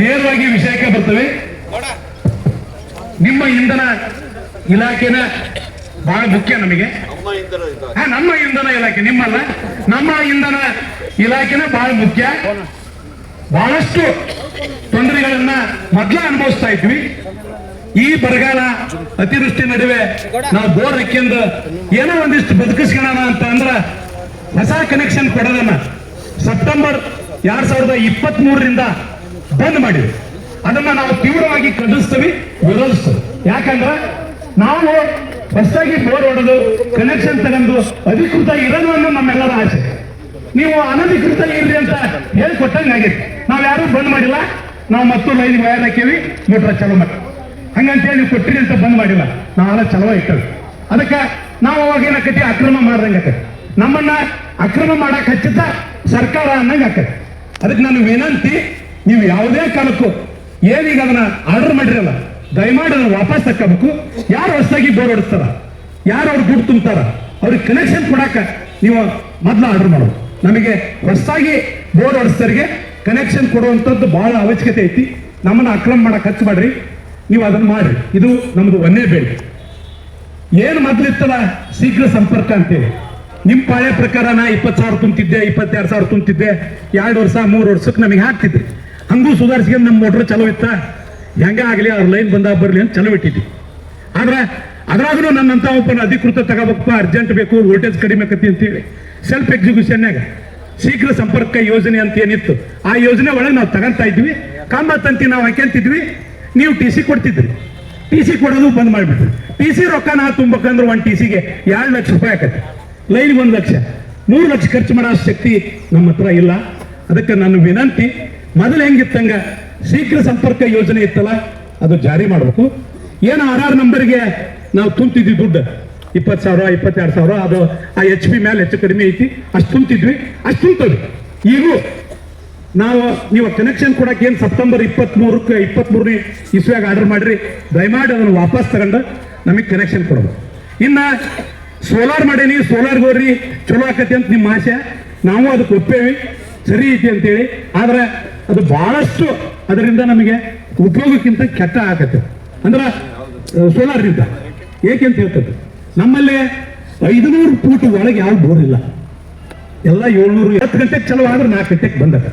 ನೇರವಾಗಿ ವಿಷಯಕ್ಕೆ ಬರ್ತವೆ. ನಿಮ್ಮ ಇಂಧನ ಇಲಾಖೆನ ಬಹಳ ಮುಖ್ಯ ನಮಗೆ. ನಮ್ಮ ಇಂಧನ ಇಲಾಖೆ, ನಿಮ್ಮಲ್ಲ. ನಮ್ಮ ಇಂಧನ ಇಲಾಖೆನ ಬಹಳ ಮುಖ್ಯ. ಬಹಳಷ್ಟು ತೊಂದರೆಗಳನ್ನ ಮೊದ್ಲೇ ಅನುಭವಿಸ್ತಾ ಇದ್ವಿ. ಈ ಬರಗಾಲ ಅತಿವೃಷ್ಟಿ ನಡುವೆ ನಾವು ಬೋರ್ ಹಾಕ್ಯಂದು ಏನೋ ಒಂದಿಷ್ಟು ಬದುಕಿಸ್ಕೊಳ್ಳೋಣ ಅಂತ ಅಂದ್ರ ಹೊಸ ಕನೆಕ್ಷನ್ ಕೊಡೋದನ್ನ. ಸೆಪ್ಟೆಂಬರ್ ಎರಡ್ ಸಾವಿರದ ಇಪ್ಪತ್ತ್ ಮೂರರಿಂದ ಬಂದ್ ಮಾಡಿ ಅದನ್ನ ನಾವು ತೀವ್ರವಾಗಿ ಖಂಡಿಸ್ತೀವಿ, ವಿರೋಧಿಸ್ತೀವಿ. ಯಾಕಂದ್ರೆ ನಾವು ಹೊಸದಾಗಿ ಬೋರ್ ಹೊಡೆದು ಕನೆಕ್ಷನ್ ತಗೊಂಡು ಅಧಿಕೃತ ಇರೋದು ಅನ್ನೋ ನಮ್ಮೆಲ್ಲರ ಆಸೆ. ನೀವು ಅನಧಿಕೃತ ಇರ್ರಿ ಅಂತ ಹೇಳ್ಕೊಟ್ಟಂಗೆ ಆಗಿತ್ತು. ನಾವು ಯಾರು ಬಂದ್ ಮಾಡಿಲ್ಲ. ನಾವು ಮತ್ತು ಲೈನ್ ವಯರ್ ಹಾಕೀವಿ ಮೋಟ್ರ ಚಲೋ ಮಾಡಿ. ಹಂಗಂತೇಳಿ ಕೊಟ್ಟಿರಿ ಅಂತ ಬಂದ್ ಮಾಡಿಲ್ಲ. ನಾವೆಲ್ಲ ಚಲೋ ಇಟ್ಟವಿ ಅದಕ್ಕೆ ನಾವು ಅವಾಗ ಏನಾಕತಿ ಅಕ್ರಮ ಮಾಡ್ದಂಗೆ ನಮ್ಮನ್ನ ಅಕ್ರಮ ಮಾಡಕ್ ಹಚ್ಚಿದ್ದ ಸರ್ಕಾರ ಅನ್ನಂಗೆ ಆಕತಿ. ಅದಕ್ಕೆ ನಾನು ವಿನಂತಿ ನೀವು ಯಾವುದೇ ಕಾಲಕ್ಕೂ ಏನೀಗ ಅದನ್ನ ಆರ್ಡರ್ ಮಾಡಿರಲ್ಲ, ದಯಮಾಡಿ ಅದನ್ನ ವಾಪಸ್ ಹಾಕಬೇಕು. ಯಾರು ಹೊಸದಾಗಿ ಬೋರ್ ಹೊಡಿಸ್ತಾರ? ಯಾರು ಅವ್ರು ದುಡ್ಡು ತುಂಬ್ತಾರ? ಅವ್ರಿಗೆ ಕನೆಕ್ಷನ್ ಕೊಡಾಕ ನೀವು ಮೊದಲು ಆರ್ಡರ್ ಮಾಡೋದು. ನಮಗೆ ಹೊಸದಾಗಿ ಬೋರ್ ಹೊಡಿಸ್ತಾರಿಗೆ ಕನೆಕ್ಷನ್ ಕೊಡುವಂಥದ್ದು ಬಹಳ ಅವಶ್ಯಕತೆ ಐತಿ. ನಮ್ಮನ್ನ ಅಕ್ರಮ ಮಾಡಕ್ ಹಚ್ಚ ಮಾಡ್ರಿ ನೀವು ಅದನ್ನ ಮಾಡ್ರಿ. ಇದು ನಮ್ದು ಒಂದೇ ಬೇಡಿ ಏನು ಮೊದ್ಲಿತ್ತಲ್ಲ ಶೀಘ್ರ ಸಂಪರ್ಕ ಅಂತೇಳಿ. ನಿಮ್ ಪಾಳೆ ಪ್ರಕಾರ ನಾ ಇಪ್ಪತ್ತು ಸಾವಿರ ತುಂಬ್ತಿದ್ದೆ, ಇಪ್ಪತ್ತೆರಡು ಸಾವಿರ ತುಂಬ್ತಿದ್ದೆ, ಎರಡು ವರ್ಷ, ಮೂರು ವರ್ಷಕ್ಕೆ ನಮಗೆ ಹಾಕ್ತಿದ್ರಿ. ಹಂಗೂ ಸುಧಾರಿಸ್ಕೊಂಡು ನಮ್ಮ ಮೋಟ್ರ್ ಚಲೋ ಇತ್ತ? ಹೆಂಗ ಆಗಲಿ ಅವ್ರ ಲೈನ್ ಬಂದಾಗ ಬರಲಿ ಅಂತ ಚಲೋ ಇಟ್ಟಿದ್ವಿ. ಆದ್ರೆ ಅದ್ರಾಗೂ ನನ್ನಂತ ಒಬ್ಬನ ಅಧಿಕೃತ ತಗೋಬೇಕು ಅರ್ಜೆಂಟ್ ಬೇಕು, ವೋಲ್ಟೇಜ್ ಕಡಿಮೆ ಆಕತಿ ಅಂತೇಳಿ. ಸೆಲ್ಫ್ ಎಕ್ಸಿಕ್ಯೂಷನ್ನಾಗ ಶೀಘ್ರ ಸಂಪರ್ಕ ಯೋಜನೆ ಅಂತ ಏನಿತ್ತು, ಆ ಯೋಜನೆ ಒಳಗೆ ನಾವು ತಗೊಂತಾ ಇದ್ವಿ. ಕಾಂಬ ತಂತಿ ನಾವು ಹಾಕ್ಯಂತಿದ್ವಿ. ನೀವು ಟಿ ಸಿ ಕೊಡ್ತಿದ್ರಿ. ಟಿ ಸಿ ಕೊಡೋದು ಬಂದ್ ಮಾಡಿಬಿಟ್ರಿ. ಟಿ ಸಿ ರೊಕ್ಕ ನಾ ತುಂಬಬೇಕಂದ್ರೆ ಒಂದು ಟಿ ಸಿಗೆ ಎರಡು ಲಕ್ಷ ರೂಪಾಯಿ ಆಕತ್ತೆ. ಲೈನ್ಗೆ ಒಂದು ಲಕ್ಷ. ಮೂರು ಲಕ್ಷ ಖರ್ಚು ಮಾಡೋ ಶಕ್ತಿ ನಮ್ಮ ಹತ್ರ ಇಲ್ಲ. ಅದಕ್ಕೆ ನನ್ನ ವಿನಂತಿ ಮೊದಲು ಹೆಂಗಿತ್ತಂಗ? ಶೀಘ್ರ ಸಂಪರ್ಕ ಯೋಜನೆ ಇತ್ತಲ್ಲ, ಅದು ಜಾರಿ ಮಾಡಬೇಕು. ಏನು ಆರ್ ಆರ್ ನಂಬರ್ಗೆ ನಾವು ತುಂಬ್ತಿದ್ವಿ ದುಡ್ಡು. ಇಪ್ಪತ್ತು ಸಾವಿರ, ಇಪ್ಪತ್ತೆರಡು ಸಾವಿರ, ಅದು ಆ ಎಚ್ ಪಿ ಮೇಲೆ ಹೆಚ್ಚು ಕಡಿಮೆ ಐತಿ. ಅಷ್ಟು ತುಂಬ್ತಿದ್ವಿ, ಅಷ್ಟು ತುಂಬ್ತದೆ. ಈಗೂ ನಾವು, ನೀವು ಕನೆಕ್ಷನ್ ಕೊಡಕ್ಕೆ ಏನು ಸೆಪ್ಟೆಂಬರ್ ಇಪ್ಪತ್ತ್ ಮೂರಕ್ಕೆ ಇಪ್ಪತ್ತ್ ಮೂರನೇ ಇಸ್ವಿಯಾಗ ಆರ್ಡರ್ ಮಾಡಿರಿ. ದಯಮಾಡಿ ಅದನ್ನು ವಾಪಸ್ ತಗೊಂಡು ನಮಗೆ ಕನೆಕ್ಷನ್ ಕೊಡೋದು ಇನ್ನ ಸೋಲಾರ್ ಮಾಡೀನಿ, ಸೋಲಾರ್ ಹೋಗ್ರಿ ಚಲೋ ಆಕತಿ ಅಂತ ನಿಮ್ಮ ಆಸೆ. ನಾವು ಅದಕ್ಕೆ ಒಪ್ಪೇವಿ. ಸರಿ ಐತಿ ಅಂತೇಳಿ. ಆದ್ರೆ ಅದು ಬಹಳಷ್ಟು ಅದರಿಂದ ನಮಗೆ ಉಪಯೋಗಕ್ಕಿಂತ ಕೆಟ್ಟ ಆಗತ್ತೆ. ಅಂದ್ರೆ ಸೋಲಾರ್ನಿಂದ ಏಕೆ ಅಂತ ಹೇಳ್ತದೆ ನಮ್ಮಲ್ಲಿ ಐದುನೂರು ಫೂಟ್ ಒಳಗೆ ಯಾವ ಬೋರ್ ಇಲ್ಲ. ಎಲ್ಲ ಏಳ್ನೂರು ಹತ್ತು ಗಂಟೆಗೆ ಚಲೋ ಆದ್ರೆ ನಾಲ್ಕು ಗಂಟೆಗೆ ಬಂದದ.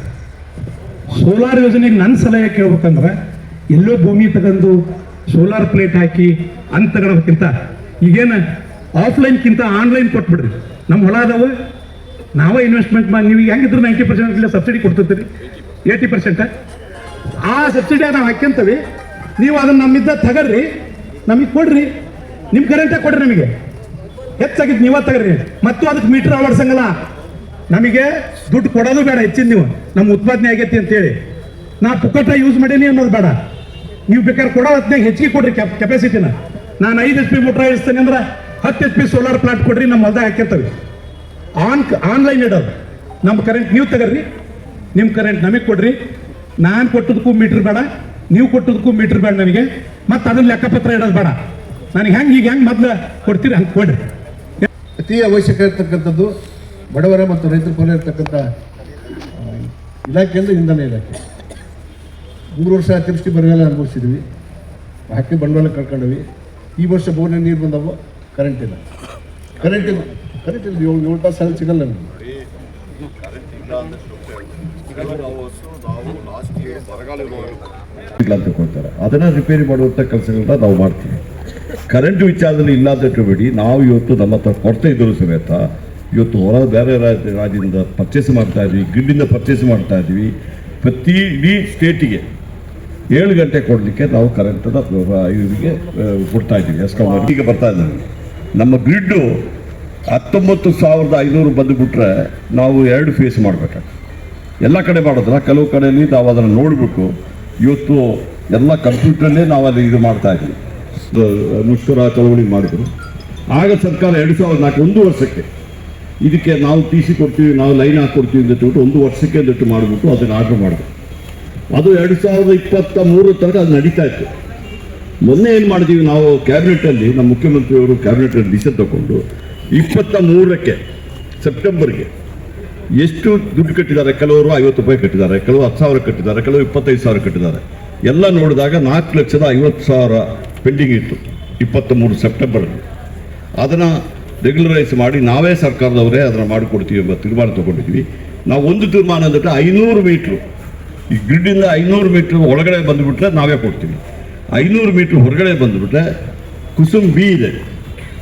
ಸೋಲಾರ್ ಯೋಜನೆಗೆ ನನ್ನ ಸಲಹೆ ಕೇಳ್ಬೇಕಂದ್ರೆ, ಎಲ್ಲೋ ಭೂಮಿ ತಗೊಂಡು ಸೋಲಾರ್ ಪ್ಲೇಟ್ ಹಾಕಿ ಅಂತ ತಗೊಳೋದಕ್ಕಿಂತ ಈಗೇನು ಆಫ್ಲೈನ್ಕಿಂತ ಆನ್ಲೈನ್ ಕೊಟ್ಬಿಡ್ರಿ. ನಮ್ಮ ಹೊಲ ಅದಾವೆ. ನಾವೇ ಇನ್ವೆಸ್ಟ್ಮೆಂಟ್ ಮಾಡಿ ನೀವು ಹೆಂಗಿದ್ರು ನೈಂಟಿ ಪರ್ಸೆಂಟ್ ಸಬ್ಸಿಡಿ ಕೊಡ್ತಿರ್ತೀರಿ. ಏಯ್ಟಿ ಪರ್ಸೆಂಟ್ ಆ ಸಬ್ಸಿಡಿಯ ನಾವು ಹಾಕ್ಯಂತವಿ. ನೀವು ಅದನ್ನ ನಮ್ಮಿದ್ದ ತಗರ್ರಿ, ನಮಗೆ ಕೊಡ್ರಿ. ನಿಮ್ಮ ಕರೆಂಟೇ ಕೊಡ್ರಿ ನಮಗೆ. ಹೆಚ್ಚಾಗಿದ್ದು ನೀವ ತಗರ್ರಿ. ಮತ್ತು ಅದಕ್ಕೆ ಮೀಟರ್ ಅಳವಡಿಸಂಗಲ್ಲ. ನಮಗೆ ದುಡ್ಡು ಕೊಡೋದು ಬೇಡ ಹೆಚ್ಚಿನ ನೀವು. ನಮ್ಮ ಉತ್ಪಾದನೆ ಆಗೈತಿ ಅಂತೇಳಿ. ನಾ ಪುಕ್ಕಟ ಯೂಸ್ ಮಾಡೀನಿ ಅನ್ನೋದು ಬೇಡ. ನೀವು ಬೇಕಾದ್ರೆ ಕೊಡೋ ಹೊತ್ತಿನಾಗ ಹೆಚ್ಚಿಗೆ ಕೊಡ್ರಿ ಕೆಪಾಸಿಟಿನ ನಾನು ಐದು ಎಚ್ ಪಿ ಮೋಟ್ರ್ ಇಳಿಸ್ತೇನೆ ಅಂದ್ರೆ ಹತ್ತು ಎಚ್ ಪಿ ಸೋಲಾರ್ ಪ್ಲಾಂಟ್ ಕೊಡ್ರಿ ನಮ್ಮ ಹೊಲ್ದಾಗ ಹಾಕಿರ್ತವೆ ಆನ್ ಆನ್ಲೈನ್ ಇಡೋದು. ನಮ್ಮ ಕರೆಂಟ್ ನೀವು ತಗರ್ರಿ. ನಿಮ್ಮ ಕರೆಂಟ್ ನಮಗೆ ಕೊಡ್ರಿ. ನಾನು ಕೊಟ್ಟದಕ್ಕೂ ಮೀಟ್ರ್ ಬೇಡ, ನೀವು ಕೊಟ್ಟದಕ್ಕೂ ಮೀಟ್ರ್ ಬೇಡ ನನಗೆ ಮತ್ತೆ ಅದನ್ನ ಲೆಕ್ಕಪತ್ರ ಇಡೋದು ಬೇಡ. ನನಗೆ ಹೆಂಗೆ ಈಗ ಹೆಂಗೆ ಮೊದಲು ಕೊಡ್ತೀರಿ ಹಂಗೆ ಕೊಡ್ರಿ. ಅತಿ ಅವಶ್ಯಕ ಇರ್ತಕ್ಕಂಥದ್ದು ಬಡವರ ಮತ್ತು ರೈತರ ಕೊಲೆ ಇರ್ತಕ್ಕಂಥ ಇಲಾಖೆ ಇಂಧನ ಇಲಾಖೆ. ಮೂರು ವರ್ಷ ಅತಿವೃಷ್ಟಿ ಬರಗಾಲ ಅನುಭವಿಸಿದ್ವಿ. ಹಾಕಿ ಬಂಡವಾಳ ಕಳ್ಕೊಂಡ್ವಿ. ಈ ವರ್ಷ ಬೋರ್ನ ನೀರು ಬಂದವು ಕರೆಂಟ್ ಇಲ್ಲ. ಕರೆಂಟ್ ಇಲ್ಲ. ಕರೆಂಟ್ ಇಲ್ಲ. ಏಳು ಏಳು ತಾಸು ಸಿಗಲ್ಲ ನಮಗೆ. ಇಲ್ಲ ಅಂತ ಕೊಡ್ತಾರೆ ಅದನ್ನ ರಿಪೇರಿ ಮಾಡುವಂಥ ಕೆಲಸಗಳನ್ನ ನಾವು ಮಾಡ್ತೀವಿ. ಕರೆಂಟ್ ವಿಚಾರದಲ್ಲಿ ಇಲ್ಲ ಅಂತ ನಾವು ಇವತ್ತು ನಮ್ಮ ಹತ್ರ ಕೊಡ್ತಾ ಇದ್ದರು ಸಮೇತ, ಇವತ್ತು ಹೊರ ಬೇರೆ ರಾಜ್ಯ ರಾಜ್ಯದಿಂದ ಪರ್ಚೇಸ್ ಮಾಡ್ತಾ ಇದ್ವಿ ಗ್ರಿಡ್ಡಿಂದ ಪರ್ಚೇಸ್ ಮಾಡ್ತಾ ಇದ್ವಿ. ಪ್ರತಿ ಇಡೀ ಸ್ಟೇಟಿಗೆ ಏಳು ಗಂಟೆ ಕೊಡಲಿಕ್ಕೆ ನಾವು ಕರೆಂಟನ್ನು ಇವರಿಗೆ ಕೊಡ್ತಾ ಇದ್ದೀವಿ. ಎಸ್ಕಾಂ ಈಗ ಬರ್ತಾ ಇದ್ದಾರೆ. ನಮ್ಮ ಗ್ರಿಡ್ಡು ಹತ್ತೊಂಬತ್ತು ಸಾವಿರದ ಐನೂರು ಬಂದುಬಿಟ್ರೆ ನಾವು ಎರಡು ಫೇಸ್ ಮಾಡಬೇಕಾಗ್ತದೆ. ಎಲ್ಲ ಕಡೆ ಮಾಡೋದಿಲ್ಲ. ಕೆಲವು ಕಡೆಯಲ್ಲಿ ನಾವು ಅದನ್ನು ನೋಡಬೇಕು. ಇವತ್ತು ಎಲ್ಲ ಕಂಪ್ಯೂಟ್ರಲ್ಲೇ ನಾವು ಅಲ್ಲಿ ಇದು ಮಾಡ್ತಾ ಇದ್ದೀವಿ. ಮುಷ್ಕರ ಚಳವಳಿ ಮಾಡಿದ್ರು. ಆಗ ಸರ್ಕಾರ ಎರಡು ಸಾವಿರದ ನಾಲ್ಕು, ಒಂದು ವರ್ಷಕ್ಕೆ ಇದಕ್ಕೆ ನಾವು ಟಿ ಸಿ ಕೊಡ್ತೀವಿ, ನಾವು ಲೈನ್ ಹಾಕ್ಕೊಡ್ತೀವಿ ಅಂತ ಹೇಳ್ಬಿಟ್ಟು ಒಂದು ವರ್ಷಕ್ಕೆ ಅಂದಿಟ್ಟು ಮಾಡಿಬಿಟ್ಟು ಅದನ್ನು ಆರ್ಡರ್ ಮಾಡಿದ್ರು. ಅದು ಎರಡು ಸಾವಿರದ ಇಪ್ಪತ್ತ ಮೂರು ತನಕ ಅದು ನಡೀತಾ ಇತ್ತು. ಮೊನ್ನೆ ಏನು ಮಾಡಿದೀವಿ ನಾವು ಕ್ಯಾಬಿನೆಟಲ್ಲಿ, ನಮ್ಮ ಮುಖ್ಯಮಂತ್ರಿಯವರು ಕ್ಯಾಬಿನೆಟಲ್ಲಿ ಡಿಸಿಷನ್ ತಗೊಂಡು ಇಪ್ಪತ್ತ ಮೂರಕ್ಕೆ, ಸೆಪ್ಟೆಂಬರ್ಗೆ ಎಷ್ಟು ದುಡ್ಡು ಕಟ್ಟಿದ್ದಾರೆ? ಕೆಲವರು ಐವತ್ತು ರೂಪಾಯಿ ಕಟ್ಟಿದ್ದಾರೆ ಕೆಲವು ಹತ್ತು ಸಾವಿರ ಕಟ್ಟಿದ್ದಾರೆ ಕೆಲವು ಇಪ್ಪತ್ತೈದು ಸಾವಿರ ಕಟ್ಟಿದ್ದಾರೆ. ಎಲ್ಲ ನೋಡಿದಾಗ ನಾಲ್ಕು ಲಕ್ಷದ ಐವತ್ತು ಸಾವಿರ ಪೆಂಡಿಂಗ್ ಇತ್ತು ಇಪ್ಪತ್ತ ಮೂರು ಸೆಪ್ಟೆಂಬರ್ ಅದನ್ನು ರೆಗ್ಯುಲರೈಸ್ ಮಾಡಿ ನಾವೇ ಸರ್ಕಾರದವರೇ ಅದನ್ನು ಮಾಡಿಕೊಡ್ತೀವಿ ಎಂಬ ತೀರ್ಮಾನ ತಗೊಂಡಿದ್ವಿ ನಾವು ಒಂದು ತೀರ್ಮಾನ ಅಂದ್ಬಿಟ್ಟು ಐನೂರು ಮೀಟ್ರು. ಈ ಗ್ರಿಡ್ಡಿಂದ ಐನೂರು ಮೀಟ್ರ್ ಒಳಗಡೆ ಬಂದುಬಿಟ್ರೆ ನಾವೇ ಕೊಡ್ತೀವಿ. ಐನೂರು ಮೀಟ್ರ್ ಹೊರಗಡೆ ಬಂದುಬಿಟ್ರೆ ಕುಸುಮ್ ಬಿ ಇದೆ.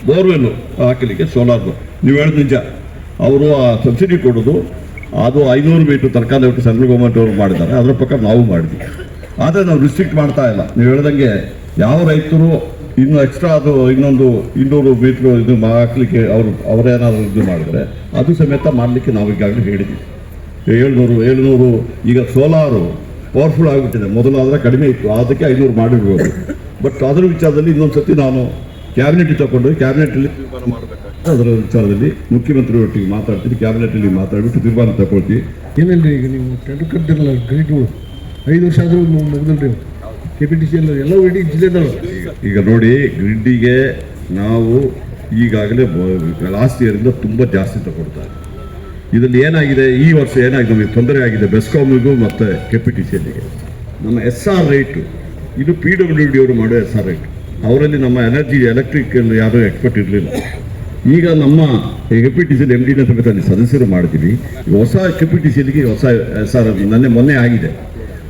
ಬೋರ್ವೆಲ್ಲು ಹಾಕಲಿಕ್ಕೆ, ಸೋಲಾರ್ದು. ನೀವು ಹೇಳಿದ ನಿಜ. ಅವರು ಆ ಸಬ್ಸಿಡಿ ಕೊಡೋದು, ಅದು ಐನೂರು ಮೀಟ್ರ್ ತರಕಾರಿ ಒಟ್ಟು ಸೆಂಟ್ರಲ್ ಗೌರ್ಮೆಂಟ್ ಅವರು ಮಾಡಿದ್ದಾರೆ. ಅದರ ಪ್ರಕಾರ ನಾವು ಮಾಡಿದ್ವಿ. ಆದರೆ ನಾವು ರಿಸ್ಟ್ರಿಕ್ಟ್ ಮಾಡ್ತಾ ಇಲ್ಲ. ನೀವು ಹೇಳ್ದಂಗೆ ಯಾವ ರೈತರು ಇನ್ನು ಎಕ್ಸ್ಟ್ರಾ ಅದು ಇನ್ನೊಂದು ಇನ್ನೂರು ಮೀಟ್ರ್ ಇದು ಹಾಕ್ಲಿಕ್ಕೆ ಅವರು ಅವರೇನಾದರೂ ಇದು ಮಾಡಿದ್ರೆ, ಅದು ಸಮೇತ ಮಾಡಲಿಕ್ಕೆ ನಾವು ಈಗಾಗಲೇ ಹೇಳಿದ್ವಿ. ಏಳ್ನೂರು ಏಳ್ನೂರು ಈಗ ಸೋಲಾರು ಪವರ್ಫುಲ್ ಆಗಿಬಿಟ್ಟಿದೆ. ಮೊದಲಾದರೆ ಕಡಿಮೆ ಇತ್ತು. ಅದಕ್ಕೆ ಐನೂರು ಮಾಡಿರ್ಬೋದು. ಬಟ್ ಅದರ ವಿಚಾರದಲ್ಲಿ ಇನ್ನೊಂದು ಸರ್ತಿ ನಾನು ಕ್ಯಾಬಿನೆಟ್ ತಗೊಂಡು ಕ್ಯಾಬಿನೆಟಲ್ಲಿ ತೀರ್ಮಾನ ಮಾಡಬೇಕಾಗ್ತದೆ ಅದರ ವಿಚಾರದಲ್ಲಿ ಮುಖ್ಯಮಂತ್ರಿ ಒಟ್ಟಿಗೆ ಮಾತಾಡ್ತೀನಿ ಕ್ಯಾಬಿನೆಟಲ್ಲಿ ಮಾತಾಡ್ಬಿಟ್ಟು ತೀರ್ಮಾನ ತಗೊಳ್ತೀವಿ ಏನಲ್ಲ ಈಗ ನೀವು ಟೆಂಡರ್ ಕಟ್ಟಿರಲ್ಲ ಗ್ರೀಡ್ಗಳು ಐದು ವರ್ಷ ಆದರೂ ಮುಗಿದಲ್ರಿ ಕೆ ಪಿ ಟಿ ಸಿ ಎಲ್ಲ ಎಲ್ಲ ಇಡೀ ಜಿಲ್ಲೆದಲ್ಲ ಈಗ ನೋಡಿ ಗ್ರಿಡ್ಡಿಗೆ ನಾವು ಈಗಾಗಲೇ ಲಾಸ್ಟ್ ಇಯರಿಂದ ತುಂಬ ಜಾಸ್ತಿ ತಗೊಳ್ತಾರೆ. ಇದರಲ್ಲಿ ಏನಾಗಿದೆ ಈ ವರ್ಷ ಏನಾಗಿದೆ ನಮಗೆ ತೊಂದರೆ ಆಗಿದೆ ಬೆಸ್ಕಾಮಿಗೂ ಮತ್ತು ಕೆ ಪಿ ಟಿ ಸಿ ಎಲ್ಲಿಗೆ ನಮ್ಮ ಎಸ್ ಆರ್ ರೇಟು ಇದು ಪಿ ಡಬ್ಲ್ಯೂ ಡಿ ಅವರು ಮಾಡೋ ಎಸ್ ಆರ್ ರೇಟ್. ಅವರಲ್ಲಿ ನಮ್ಮ ಎನರ್ಜಿ ಎಲೆಕ್ಟ್ರಿಕ್ ಯಾರೂ ಎಕ್ಸ್ಪರ್ಟ್ ಇರಲಿಲ್ಲ. ಈಗ ನಮ್ಮ K P T C M ಡಿನ ಸಮೇತ ಅಲ್ಲಿ ಸದಸ್ಯರು ಮಾಡ್ತೀವಿ ಹೊಸ ಕೆ ಪಿ ಟಿ ಸಿಯಲ್ಲಿಗೆ ಹೊಸ ಸರ್ ನನ್ನೆ ಮೊನ್ನೆ ಆಗಿದೆ.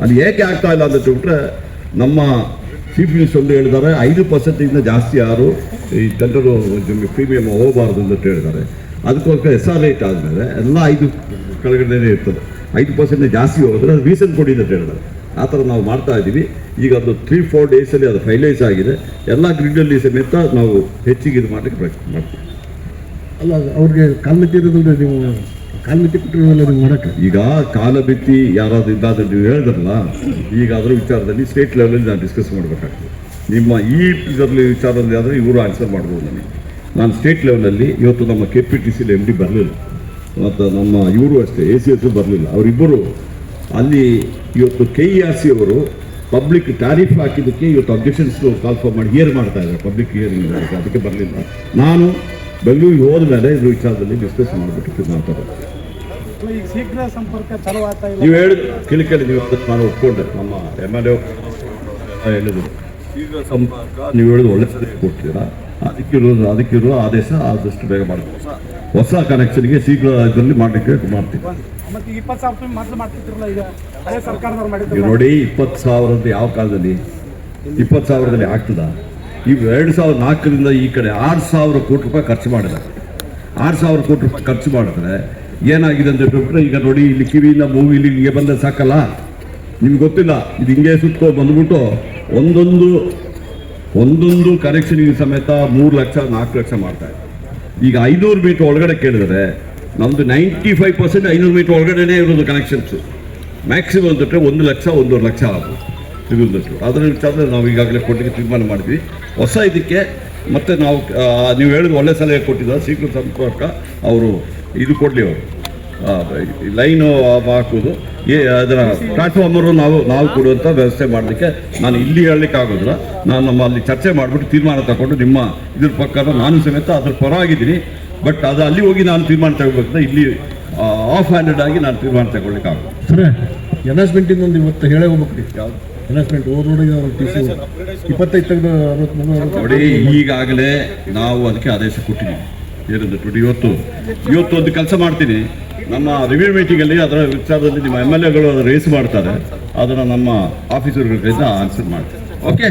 ಅದು ಏಕೆ ಆಗ್ತಾ ಇಲ್ಲ ಅಂತ ಬಿಟ್ಟರೆ ನಮ್ಮ ಚೀಫ್ ಮಿನಿಸ್ಟರ್ ಒಂದು ಹೇಳಿದ್ದಾರೆ, ಐದು ಪರ್ಸೆಂಟಿಂದ ಜಾಸ್ತಿ ಯಾರು ಈ ಟೆಂಡರು ಪ್ರೀಮಿಯಂ ಹೋಗಬಾರ್ದು ಅಂತ ಹೇಳಿದ್ದಾರೆ. ಅದಕ್ಕೋಸ್ಕರ ಎಸ್ ಆರ್ ರೇಟ್ ಆದಮೇಲೆ ಎಲ್ಲ ಐದು ಕೆಳಗಡೆನೇ ಇರ್ತದೆ. ಐದು ಪರ್ಸೆಂಟ್ ಜಾಸ್ತಿ ಹೋಗಿದ್ರೆ ಅದು ರೀಸನ್ ಕೊಡಿ ಅಂತ ಹೇಳಿದ್ದಾರೆ. ಆ ಥರ ನಾವು ಮಾಡ್ತಾ ಇದ್ದೀವಿ. ಈಗ ಅದು ತ್ರೀ ಫೋರ್ ಡೇಸಲ್ಲಿ ಅದು ಫೈನಲೈಸ್ ಆಗಿದೆ. ಎಲ್ಲ ಗ್ರಿಡ್ಡಲ್ಲಿ ಸಮೇತ ನಾವು ಹೆಚ್ಚಿಗೆ ಇದು ಮಾಡಲಿಕ್ಕೆ ಪ್ರಯತ್ನ ಮಾಡ್ತೀವಿ. ಅಲ್ಲ ಅವ್ರಿಗೆ ಕಾಲ್ಮಿತಿ ಇರೋದಿಲ್ಲ ನೀವು ಕಾಲ್ಮಿತಿ ಕೊಟ್ಟಿರೋದಲ್ಲ ನೀವು ಮಾಡೋಕ್ಕೆ. ಈಗ ಕಾಲಬಿತ್ತಿ ಯಾರಾದ್ರೂ ಇದ್ದಾದ್ರೆ ನೀವು ಹೇಳಿದ್ರಲ್ಲ ಈಗ ಅದರ ವಿಚಾರದಲ್ಲಿ ಸ್ಟೇಟ್ ಲೆವೆಲಲ್ಲಿ ನಾನು ಡಿಸ್ಕಸ್ ಮಾಡಬೇಕಾಗ್ತದೆ. ನಿಮ್ಮ ಈ ಇದರಲ್ಲಿ ವಿಚಾರದಲ್ಲಿ ಆದರೆ ಇವರು ಆನ್ಸರ್ ಮಾಡ್ಬೋದು ನನಗೆ ನಾನು ಸ್ಟೇಟ್ ಲೆವೆಲಲ್ಲಿ ಇವತ್ತು ನಮ್ಮ ಕೆ ಪಿ ಟಿ ಸಿಲಿ ಎಂ ಡಿ ಬರಲಿಲ್ಲ. ಮತ್ತು ನಮ್ಮ ಇವರು ಅಷ್ಟೇ ಎ ಸಿ ಎಸ್ ಬರಲಿಲ್ಲ. ಅವರಿಬ್ಬರು ಅಲ್ಲಿ ಇವತ್ತು ಕೆ ಇ ಆರ್ ಸಿ ಅವರು ಪಬ್ಲಿಕ್ ಟ್ಯಾರಿಫ್ ಹಾಕಿದ್ದಕ್ಕೆ ಇವತ್ತು ಅಬ್ಜೆಕ್ಷನ್ಸ್ ಕಾಲ್ಫಾರ್ ಮಾಡಿ ಹಿಯರ್ ಮಾಡ್ತಾ ಇದ್ದಾರೆ. ಪಬ್ಲಿಕ್ ಹಿಯರಿಂಗ್ ಅದಕ್ಕೆ ಬರಲಿಲ್ಲ. ನಾನು ಬೆಂಗಳೂರಿಗೆ ಹೋದ ಮೇಲೆ ಇದ್ರ ವಿಚಾರದಲ್ಲಿ ಡಿಸ್ಕಸ್ ಮಾಡಿಬಿಟ್ಟು ಮಾತಾಡ ಶೀಘ್ರ ಸಂಪರ್ಕ ನೀವು ಹೇಳಿದ್ರು ಕಿಲಿಕಲ್ಲಿ ನೀವು ಅದಕ್ಕೆ ನಾನು ಒಪ್ಕೊಂಡೆ. ನಮ್ಮ ಎಂ ಎಲ್ ಎ ಹೇಳಿದ್ರು ಶೀಘ್ರ ಸಂಪರ್ಕ ನೀವು ಹೇಳಿದ್ರು ಒಳ್ಳೆ ಸಲಹೆ ಕೊಡ್ತೀರಾ? ಅದಕ್ಕಿರೋ ಅದಕ್ಕಿರೋ ಆದೇಶ ಆದಷ್ಟು ಬೇಗ ಮಾಡ್ತೀವಿ ಹೊಸ ಕನೆಕ್ಷನ್ಗೆ ಶೀಘ್ರ ಇದರಲ್ಲಿ ಮಾಡಲಿಕ್ಕೆ ಮಾಡ್ತೀವಿ ನೋಡಿ ಇಪ್ಪತ್ತು ಸಾವಿರದ ಯಾವ ಕಾಲದಲ್ಲಿ? ಇಪ್ಪತ್ತು ಸಾವಿರದಲ್ಲಿ ಆಗ್ತದ? ಈಗ ಎರಡು ಸಾವಿರದ ನಾಲ್ಕರಿಂದ ಈ ಕಡೆ ಆರು ಸಾವಿರ ಕೋಟಿ ರೂಪಾಯಿ ಖರ್ಚು ಮಾಡಿದ್ದಾರೆ ಆರು ಸಾವಿರ ಕೋಟಿ ರೂಪಾಯಿ ಖರ್ಚು ಮಾಡಿದ್ರೆ ಏನಾಗಿದೆ ಅಂತ ಹೇಳ್ಬಿಟ್ರೆ, ಈಗ ನೋಡಿ, ಇಲ್ಲಿ ಕಿವಿಯಿಂದ ಮೂವಿ ಇಲ್ಲಿ, ಹಿಂಗೆ ಬಂದರೆ ಸಾಕಲ್ಲ? ನಿಮ್ಗೆ ಗೊತ್ತಿಲ್ಲ, ಇದು ಹಿಂಗೆ ಸುತ್ತೋ ಬಂದ್ಬಿಟ್ಟು ಒಂದೊಂದು ಒಂದೊಂದು ಕನೆಕ್ಷನಿಗೆ ಸಮೇತ ಮೂರು ಲಕ್ಷ, ನಾಲ್ಕು ಲಕ್ಷ ಮಾಡ್ತಾರೆ ಈಗ ಐನೂರು ಮೀಟರ್ ಒಳಗಡೆ ಕೇಳಿದ್ರೆ ನಮ್ಮದು ನೈಂಟಿ ಫೈವ್ ಪರ್ಸೆಂಟ್ ಐನೂರು ಮೀಟರ್ ಒಳಗಡೆನೇ ಇರೋದು ಕನೆಕ್ಷನ್ಸು ಮ್ಯಾಕ್ಸಿಮಮ್ ಅಂತಟ್ರೆ ಒಂದು ಲಕ್ಷ, ಒಂದೂವರೆ ಲಕ್ಷ ಆಗ್ಬೋದು ಸಿಗುವುದಷ್ಟು ಅದರ ವಿಚಾರದಲ್ಲಿ ನಾವು ಈಗಾಗಲೇ ಕೊಟ್ಟಿಗೆ ತೀರ್ಮಾನ ಮಾಡಿದ್ವಿ. ಹೊಸ ಇದಕ್ಕೆ ಮತ್ತೆ ನಾವು ನೀವು ಹೇಳಿದ ಒಳ್ಳೆ ಸಲಹೆ ಕೊಟ್ಟಿದ್ದ ಸೀಕ್ರೆಟ್ ಸಂಪರ್ಕ ಅವರು ಇದು ಕೊಡಲಿ ಅವರು. ಲೈನು ಹಾಕೋದು ಏ ಅದರ ಪ್ಲಾಟ್ಫಾರ್ಮರು ನಾವು ನಾವು ಕೊಡುವಂಥ ವ್ಯವಸ್ಥೆ ಮಾಡಲಿಕ್ಕೆ ನಾನು ಇಲ್ಲಿ ಹೇಳಲಿಕ್ಕೆ ಆಗೋದಿಲ್ಲ. ನಾನು ನಮ್ಮ ಅಲ್ಲಿ ಚರ್ಚೆ ಮಾಡಿಬಿಟ್ಟು ತೀರ್ಮಾನ ತಗೊಂಡು ನಿಮ್ಮ ಇದ್ರ ಪ್ರಕಾರ ನಾನು ಸಮೇತ ಅದ್ರ ಪರವಾಗಿದ್ದೀನಿ. ಬಟ್ ಅದು ಅಲ್ಲಿ ಹೋಗಿ ನಾನು ತೀರ್ಮಾನ ತಗೋಬೇಕಂದ್ರೆ ಇಲ್ಲಿ ಆಫ್ ಹ್ಯಾಂಡೆಡ್ ಆಗಿ ನಾನು ತೀರ್ಮಾನ ತಗೊಳ್ಳಿಕ್ಕೆ ಆಗೋದು ಸರ್ ಅನೌನ್ಸ್ಮೆಂಟಿಂದ ಒಂದು ಇವತ್ತು ಹೇಳೇ ಹೋಗ್ಬೇಕು ಯಾವುದು? ಅನೌನ್ಸ್ಮೆಂಟ್ ಓವರ್ ರೋಡಿಗೆ ಅವ್ರು ಟಿ ಸಿ ಇಪ್ಪತ್ತೈದು ತೆಗೆದು ನೋಡಿ ಈಗಾಗಲೇ ನಾವು ಅದಕ್ಕೆ ಆದೇಶ ಕೊಟ್ಟಿದ್ದೀವಿ. ಏನಂದ್ರೆ ನೋಡಿ ಇವತ್ತು ಇವತ್ತು ಒಂದು ಕೆಲಸ ಮಾಡ್ತೀನಿ. ನಮ್ಮ ರಿವ್ಯೂ ಮೀಟಿಂಗಲ್ಲಿ ಅದರ ವಿಚಾರದಲ್ಲಿ ನಿಮ್ಮ ಎಂ ಎಲ್ ಎಗಳು ಅದನ್ನು ರೇಸ್ ಮಾಡ್ತಾರೆ. ಅದನ್ನು ನಮ್ಮ ಆಫೀಸರ್ ಕೈಯಿಂದ ಆನ್ಸರ್ ಮಾಡ್ತೀನಿ. ಓಕೆ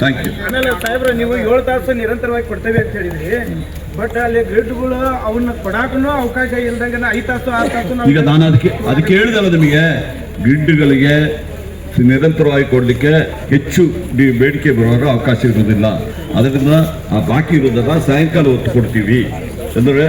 ಥ್ಯಾಂಕ್ ಯು ಆಮೇಲೆ ಸಾಹೇಬ್ರ ನೀವು ಏಳು ತಾಸು ನಿರಂತರವಾಗಿ ಕೊಡ್ತೇವೆ ಅಂತ ಹೇಳಿದ್ರಿ. ಬಟ್ ಅಲ್ಲಿ ಗ್ರಿಡ್ಗಳು ಅವನ್ನ ಕೊಡಾಕನು ಅವಕಾಶ ಇಲ್ದಂಗೆ ಐದು ತಾಸು ಆರು ತಾಸು ಈಗ ನಾನು ಅದಕ್ಕೆ ಅದಕ್ಕೆ ಹೇಳಿದಲ್ಲ ನಿಮಗೆ ಗ್ರಿಡ್ಗಳಿಗೆ ನಿರಂತರವಾಗಿ ಕೊಡಲಿಕ್ಕೆ ಹೆಚ್ಚು ಬೇಡಿಕೆ ಬರುವಾಗ ಅವಕಾಶ ಇರೋದಿಲ್ಲ. ಅದರಿಂದ ಆ ಬಾಕಿ ಇರೋದನ್ನ ಸಾಯಂಕಾಲ ಹೊತ್ತು ಕೊಡ್ತೀವಿ. ಅಂದರೆ